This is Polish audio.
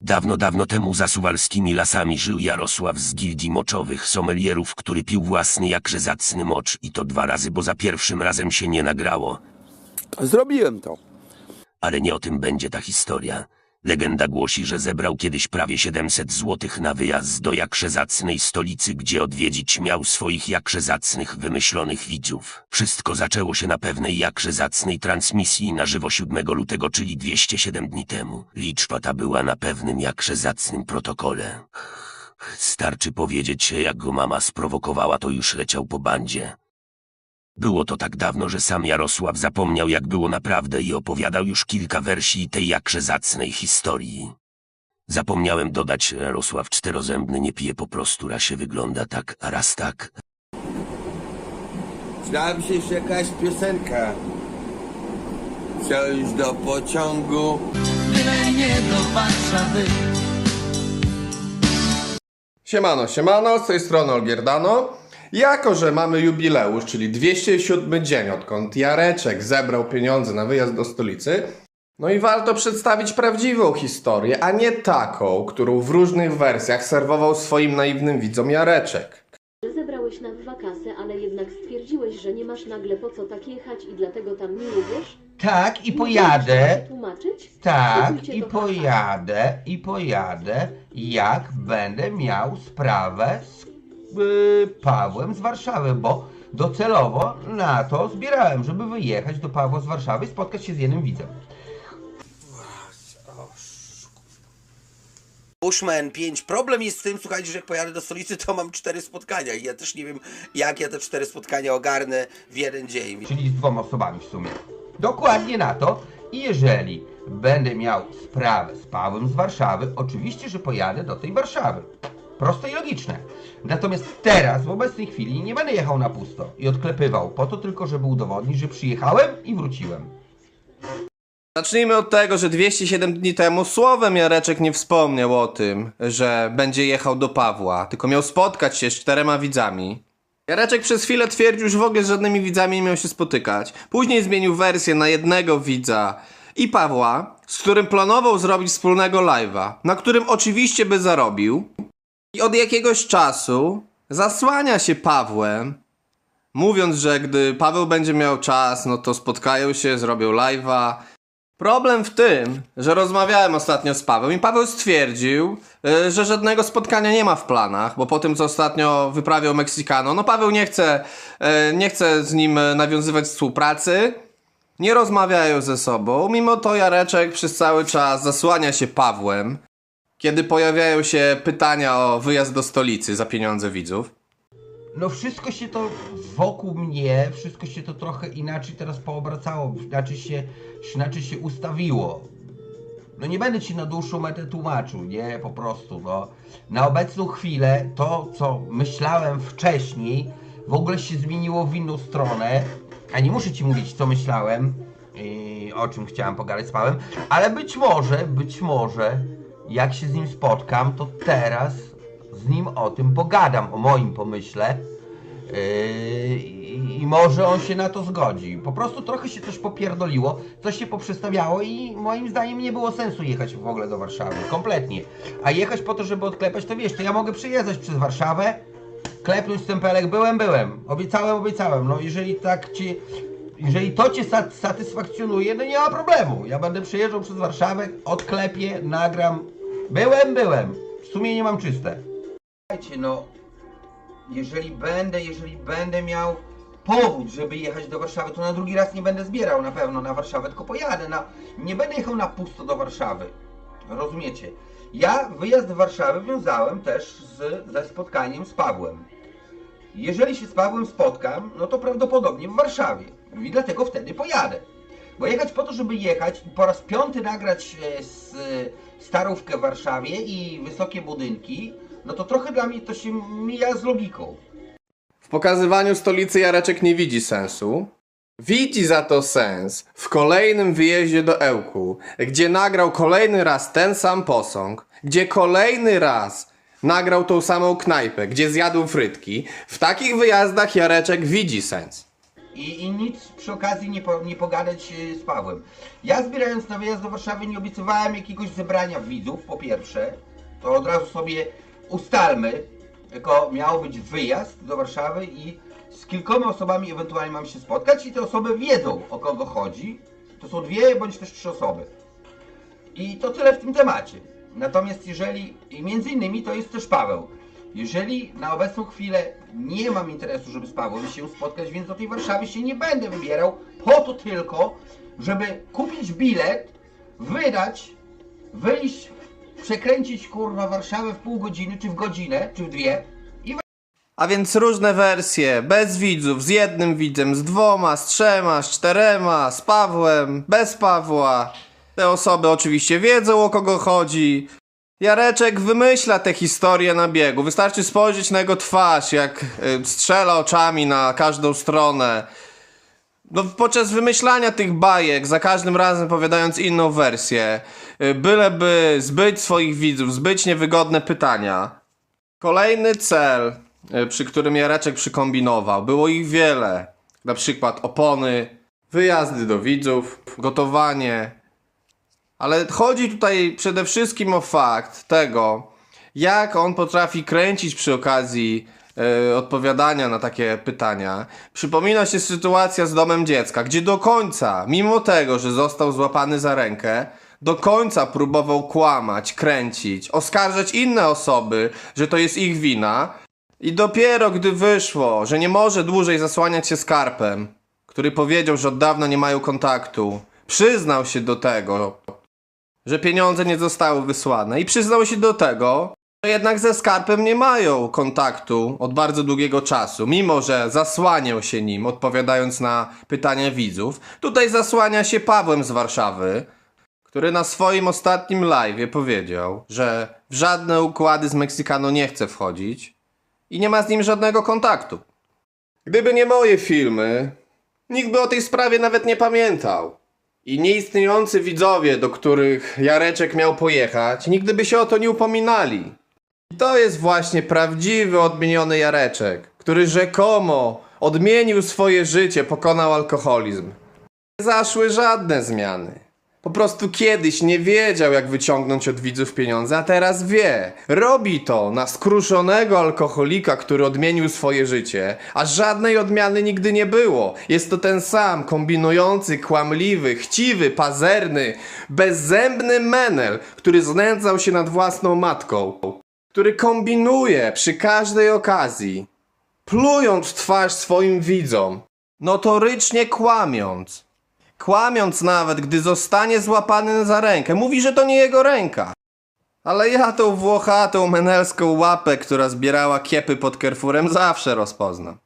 Dawno, dawno temu za suwalskimi lasami żył Jarosław z gildii moczowych somelierów, który pił własny jakże zacny mocz i to dwa razy, bo za pierwszym razem się nie nagrało. Zrobiłem to. Ale nie o tym będzie ta historia. Legenda głosi, że zebrał kiedyś prawie 700 złotych na wyjazd do jakże zacnej stolicy, gdzie odwiedzić miał swoich jakże zacnych wymyślonych widzów. Wszystko zaczęło się na pewnej jakże zacnej transmisji na żywo 7 lutego, czyli 207 dni temu. Liczba ta była na pewnym jakże zacnym protokole. Starczy powiedzieć, jak go mama sprowokowała, to już leciał po bandzie. Było to tak dawno, że sam Jarosław zapomniał jak było naprawdę i opowiadał już kilka wersji tej jakże zacnej historii. Zapomniałem dodać, Jarosław czterozębny nie pije po prostu, raz się wygląda tak, a raz tak. Przydała mi się jeszcze jakaś piosenka. Wsiąść do pociągu. byle nie do Warszawy. Siemano, siemano, z tej strony Olgierdano. Jako, że mamy jubileusz, czyli 207 dzień, odkąd Jareczek zebrał pieniądze na wyjazd do stolicy, no i warto przedstawić prawdziwą historię, a nie taką, którą w różnych wersjach serwował swoim naiwnym widzom Jareczek. Zebrałeś na wakacje, ale jednak stwierdziłeś, że nie masz nagle po co tak jechać i dlatego tam nie jedziesz? Tak, i pojadę. tłumaczyć? Tak, i pojadę, i pojadę, jak będę miał sprawę z Pawłem z Warszawy, bo docelowo na to zbierałem, żeby wyjechać do Pawła z Warszawy i spotkać się z jednym widzem. Bushman 5. Problem jest z tym, słuchajcie, że jak pojadę do stolicy, to mam cztery spotkania i ja też nie wiem, jak ja te cztery spotkania ogarnę w jeden dzień. czyli z dwoma osobami w sumie. Dokładnie na to. I jeżeli będę miał sprawę z Pawłem z Warszawy, oczywiście, że pojadę do tej Warszawy. Proste i logiczne. Natomiast teraz, w obecnej chwili, nie będę jechał na pusto i odklepywał po to tylko, żeby udowodnić, że przyjechałem i wróciłem. Zacznijmy od tego, że 207 dni temu słowem Jareczek nie wspomniał o tym, że będzie jechał do Pawła, tylko miał spotkać się z czterema widzami. Jareczek przez chwilę twierdził, że w ogóle z żadnymi widzami nie miał się spotykać. Później zmienił wersję na jednego widza i Pawła, z którym planował zrobić wspólnego live'a, na którym oczywiście by zarobił. Od jakiegoś czasu zasłania się Pawłem, mówiąc, że gdy Paweł będzie miał czas, no to spotkają się, zrobią live'a. Problem w tym, że rozmawiałem ostatnio z Pawłem i Paweł stwierdził, y, że żadnego spotkania nie ma w planach, bo po tym, co ostatnio wyprawiał Meksykano, no Paweł nie chce, y, nie chce z nim y, nawiązywać współpracy, nie rozmawiają ze sobą. Mimo to Jareczek przez cały czas zasłania się Pawłem, kiedy pojawiają się pytania o wyjazd do stolicy za pieniądze widzów. No wszystko się to wokół mnie, wszystko się to trochę inaczej teraz poobracało, inaczej się, inaczej się ustawiło. No nie będę ci na dłuższą metę tłumaczył, nie, po prostu, no. Na obecną chwilę to, co myślałem wcześniej, w ogóle się zmieniło w inną stronę, a nie muszę ci mówić, co myślałem, i o czym chciałem pogadać z Pawłem, ale być może, być może, jak się z nim spotkam, to teraz z nim o tym pogadam, o moim pomyśle. Yy, i, może on się na to zgodzi. Po prostu trochę się coś popierdoliło, coś się poprzestawiało i moim zdaniem nie było sensu jechać w ogóle do Warszawy. Kompletnie. A jechać po to, żeby odklepać, to wiesz, to ja mogę przyjeżdżać przez Warszawę, klepnąć stempelek, byłem, byłem. Obiecałem, obiecałem. No jeżeli tak ci... Jeżeli to cię sat- satysfakcjonuje, no nie ma problemu. Ja będę przyjeżdżał przez Warszawę, odklepię, nagram. Byłem, byłem. Sumienie mam czyste. Słuchajcie, no, jeżeli będę, jeżeli będę miał powód, żeby jechać do Warszawy, to na drugi raz nie będę zbierał na pewno na Warszawę, tylko pojadę na, nie będę jechał na pusto do Warszawy. Rozumiecie? Ja wyjazd do Warszawy wiązałem też z, ze spotkaniem z Pawłem. Jeżeli się z Pawłem spotkam, no to prawdopodobnie w Warszawie. I dlatego wtedy pojadę. Bo jechać po to, żeby jechać po raz piąty nagrać z, e, starówkę w Warszawie i wysokie budynki, no to trochę dla mnie to się mija z logiką. W pokazywaniu stolicy Jareczek nie widzi sensu. Widzi za to sens w kolejnym wyjeździe do Ełku, gdzie nagrał kolejny raz ten sam posąg, gdzie kolejny raz nagrał tą samą knajpę, gdzie zjadł frytki. W takich wyjazdach Jareczek widzi sens. I, i nic przy okazji nie, po, nie pogadać e, z Pawłem. Ja zbierając na wyjazd do Warszawy nie obiecywałem jakiegoś zebrania widzów, po pierwsze, to od razu sobie ustalmy, jako miał być wyjazd do Warszawy i z kilkoma osobami ewentualnie mam się spotkać i te osoby wiedzą o kogo chodzi. To są dwie bądź też trzy osoby. I to tyle w tym temacie. Natomiast jeżeli, i między innymi to jest też Paweł, jeżeli na obecną chwilę nie mam interesu, żeby z Pawłem się spotkać, więc do tej Warszawy się nie będę wybierał, po to tylko, żeby kupić bilet, wydać, wyjść, przekręcić kurwa Warszawę w pół godziny, czy w godzinę, czy w dwie A więc różne wersje, bez widzów, z jednym widzem, z dwoma, z trzema, z czterema, z Pawłem, bez Pawła. Te osoby oczywiście wiedzą o kogo chodzi. Jareczek wymyśla te historie na biegu. Wystarczy spojrzeć na jego twarz, jak y, strzela oczami na każdą stronę. No, podczas wymyślania tych bajek, za każdym razem powiadając inną wersję, y, byleby zbyć swoich widzów, zbyć niewygodne pytania. Kolejny cel, y, przy którym Jareczek przykombinował, było ich wiele. Na przykład opony, wyjazdy do widzów, gotowanie. Ale chodzi tutaj przede wszystkim o fakt tego, jak on potrafi kręcić przy okazji e, odpowiadania na takie pytania. Przypomina się sytuacja z domem dziecka, gdzie do końca, mimo tego, że został złapany za rękę, do końca próbował kłamać, kręcić, oskarżać inne osoby, że to jest ich wina. I dopiero gdy wyszło, że nie może dłużej zasłaniać się skarpem, który powiedział, że od dawna nie mają kontaktu, przyznał się do tego, że pieniądze nie zostały wysłane i przyznał się do tego, że jednak ze Skarpem nie mają kontaktu od bardzo długiego czasu, mimo że zasłaniał się nim, odpowiadając na pytania widzów. Tutaj zasłania się Pawłem z Warszawy, który na swoim ostatnim live'ie powiedział, że w żadne układy z Meksykano nie chce wchodzić i nie ma z nim żadnego kontaktu. Gdyby nie moje filmy, nikt by o tej sprawie nawet nie pamiętał. I nieistniejący widzowie, do których Jareczek miał pojechać, nigdy by się o to nie upominali. I to jest właśnie prawdziwy odmieniony Jareczek, który rzekomo odmienił swoje życie, pokonał alkoholizm. Nie zaszły żadne zmiany. Po prostu kiedyś nie wiedział, jak wyciągnąć od widzów pieniądze, a teraz wie. Robi to na skruszonego alkoholika, który odmienił swoje życie, a żadnej odmiany nigdy nie było. Jest to ten sam kombinujący, kłamliwy, chciwy, pazerny, bezzębny menel, który znęcał się nad własną matką, który kombinuje przy każdej okazji, plując twarz swoim widzom, notorycznie kłamiąc. Kłamiąc nawet, gdy zostanie złapany za rękę, mówi, że to nie jego ręka. Ale ja tą włochatą menelską łapę, która zbierała kiepy pod Carrefourem, zawsze rozpoznam.